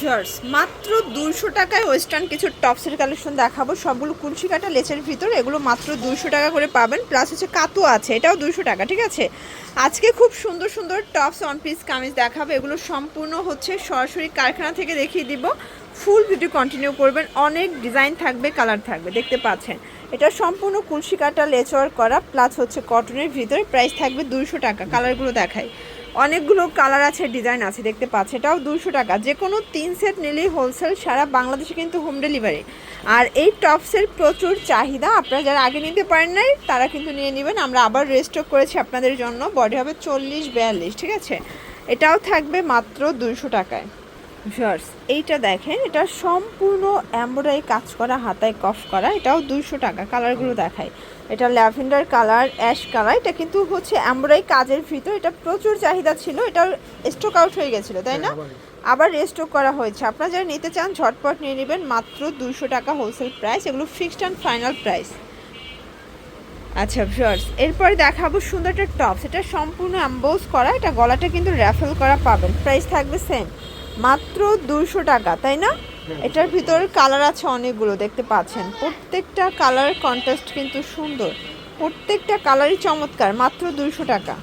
Jars মাত্র দুশো টাকায় ওয়েস্টার্ন কিছু টপসের কালেকশন দেখাবো। সবগুলো কুলসি কাটা লেচের ভিতর, এগুলো মাত্র দুশো টাকা করে পাবেন। প্লাস হচ্ছে কাতু আছে, এটাও দুশো টাকা, ঠিক আছে? আজকে খুব সুন্দর সুন্দর টপস অন পিস কামিজ দেখাবো। এগুলো সম্পূর্ণ হচ্ছে সরাসরি কারখানা থেকে দেখিয়ে দিব। ফুল ভিডিও কন্টিনিউ করবেন। অনেক ডিজাইন থাকবে কালার থাকবে, দেখতে পাচ্ছেন? এটা সম্পূর্ণ কুলসি কাটা লেচওয়ার করা প্লাস হচ্ছে কটনের ভিতরে প্রাইস থাকবে দুশো টাকা কালারগুলো দেখায় অনেকগুলো কালার আছে, ডিজাইন আছে, দেখতে পাচ্ছে। এটাও দুশো টাকা। যে কোনো তিন সেট নিলেই হোলসেল সারা বাংলাদেশে কিন্তু হোম ডেলিভারি আর এই টপসের প্রচুর চাহিদা। আপনারা যারা আগে নিতে পারেন নাই, তারা কিন্তু নিয়ে নেবেন। আমরা আবার রেস্টক করেছি আপনাদের জন্য। বডি হবে চল্লিশ বিয়াল্লিশ, ঠিক আছে? এটাও থাকবে মাত্র দুশো টাকায়। ভিউয়ার্স এইটা দেখেন এটা সম্পূর্ণ এমব্রয়ডারি কাজ করা হাতায় কফ করা এটাও দুইশো টাকা কালারগুলো দেখায়। এটা ল্যাভেন্ডার কালার অ্যাশ কালার এটা কিন্তু হচ্ছে এমব্রয়ডারি কাজের ভিতর এটা প্রচুর চাহিদা ছিল এটা স্টক আউট হয়ে গেছিল তাই না? আবার। রেস্টক করা হয়েছে। আপনারা যারা নিতে চান ঝটপট নিয়ে নেবেন মাত্র দুশো টাকা হোলসেল প্রাইস এগুলো ফিক্সড অ্যান্ড ফাইনাল প্রাইস আচ্ছা ভিউয়ার্স এরপরে দেখাবো সুন্দর একটা টপস এটা সম্পূর্ণ অ্যাম্বোজ করা এটা গলাটা কিন্তু র্যাফেল করা পাবেন। প্রাইস থাকবে সেম মাত্র দুশো টাকা, তাই না? এটার ভিতরে কালার আছে অনেকগুলো, দেখতে পাচ্ছেন। প্রত্যেকটা কালার কন্ট্রাস্ট কিন্তু সুন্দর। প্রত্যেকটা কালারই চমৎকার, মাত্র দুশো টাকা।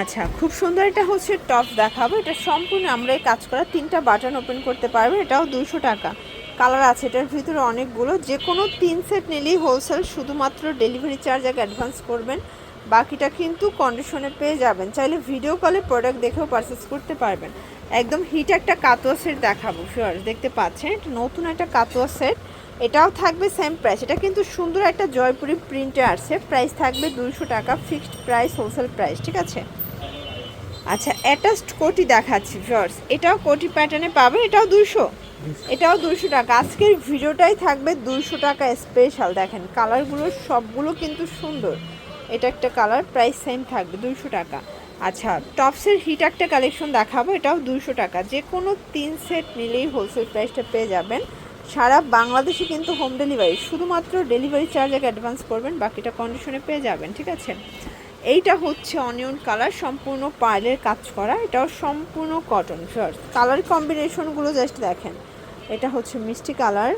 আচ্ছা খুব সুন্দর এটা হচ্ছে টপ দেখাবো। এটা সম্পূর্ণ আমরা এই কাজ করা তিনটা বাটন ওপেন করতে পারব, এটাও দুশো টাকা। কালার আছে, এটার ভিতরে অনেকগুলো। যে কোনো তিন সেট নিলেই হোলসেল শুধুমাত্র ডেলিভারি চার্জ আগে অ্যাডভান্স করবেন। বাকিটা কিন্তু কন্ডিশনে পেয়ে যাবেন। চাইলে ভিডিও কলে প্রোডাক্ট দেখেও পারচেস করতে পারবেন। একদম হিট একটা কাতুয়া সেট দেখাবো শিওর দেখতে পাচ্ছেন? এটা নতুন একটা কাতুয়া সেট এটাও থাকবে সেম প্রাইস এটা কিন্তু সুন্দর একটা জয়পুরি প্রিন্টে আসছে। প্রাইস থাকবে দুশো টাকা ফিক্সড প্রাইস হোলসেল প্রাইস ঠিক আছে? আচ্ছা অ্যাটাচড কোটি দেখাচ্ছি ফিওর্স এটাও কোটি প্যাটার্নে পাবে এটাও দুশো এটাও দুশো টাকা। আজকের ভিডিওটাই থাকবে দুশো টাকা স্পেশাল দেখেন কালারগুলো সবগুলো কিন্তু সুন্দর। এটা একটা কালার প্রাইস সেম থাকবে দুশো টাকা। আচ্ছা টপসের হিট একটা কালেকশন দেখাবো, এটাও দুশো টাকা। যে কোনো তিন সেট নিলেই হোলসেল প্রাইসটা পেয়ে যাবেন। সারা বাংলাদেশে কিন্তু হোম ডেলিভারি শুধুমাত্র ডেলিভারি চার্জ এক অ্যাডভান্স করবেন, বাকিটা কন্ডিশনে পেয়ে যাবেন, ঠিক আছে? এইটা হচ্ছে অনিয়ন কালার সম্পূর্ণ পার্লের কাজ করা। এটাও সম্পূর্ণ কটন শর্ট কালার কম্বিনেশনগুলো জাস্ট দেখেন। এটা হচ্ছে মিষ্টি কালার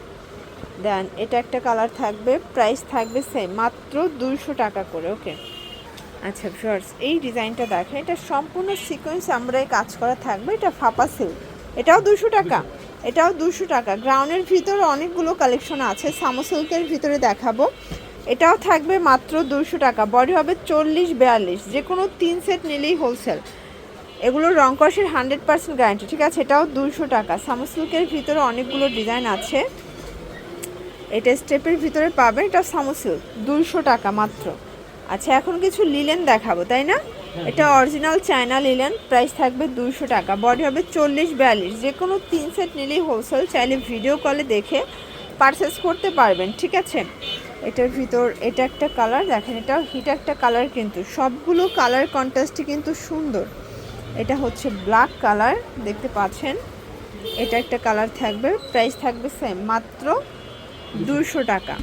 দেন, এটা একটা কালার থাকবে প্রাইস থাকবে সেম মাত্র দুইশো টাকা করে ওকে আচ্ছা শর্টস এই ডিজাইনটা দেখেন, এটা সম্পূর্ণ সিকোয়েন্স আমরাই কাজ করা থাকবে, এটা ফাপা সিল্ক এটাও দুশো টাকা, এটাও দুশো টাকা। গ্রাউন্ডের ভিতরে অনেকগুলো কালেকশন আছে সামো সিল্কের ভিতরে দেখাবো। এটাও থাকবে মাত্র দুশো টাকা বডি হবে চল্লিশ বিয়াল্লিশ যে কোনো তিন সেট নিলেই হোলসেল এগুলো রং কষের হান্ড্রেড পার্সেন্ট গ্যারান্টি ঠিক আছে? এটাও দুশো টাকা। সামো সিল্কের ভিতরে অনেকগুলো ডিজাইন আছে। এটা স্টেপের ভিতরে পাবেন এটা সামো দুইশো টাকা মাত্র। আচ্ছা এখন কিছু লিলেন দেখাবো তাই না? এটা অরিজিনাল চায়না লিলেন প্রাইস থাকবে দুইশো টাকা বডি হবে চল্লিশ বিয়াল্লিশ। যে কোনো তিন সেট নিলেই হোলসেল চাইলে ভিডিও কলে দেখে পারচেস করতে পারবেন ঠিক আছে? এটার ভিতর এটা একটা কালার দেখেন এটাও হিট একটা কালার কিন্তু। সবগুলো কালার কন্ট্রাস্টই কিন্তু সুন্দর। এটা হচ্ছে ব্ল্যাক কালার দেখতে পাচ্ছেন? এটা একটা কালার থাকবে প্রাইস থাকবে সেম মাত্র দুশো টাকা।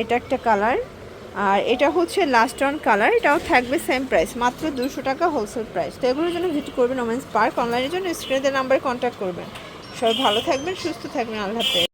এটা একটা কালার। আর এটা হচ্ছে লাস্ট অন কালার এটাও থাকবে সেম প্রাইস মাত্র দুশো টাকা হোলসেল প্রাইস তো এগুলোর জন্য ভিজিট করবেন ওমেন্স পার্ক অনলাইনের জন্য স্ক্রিনের নাম্বারে কন্ট্যাক্ট করবেন। সবাই ভালো থাকবেন, সুস্থ থাকবেন, আল্লাহ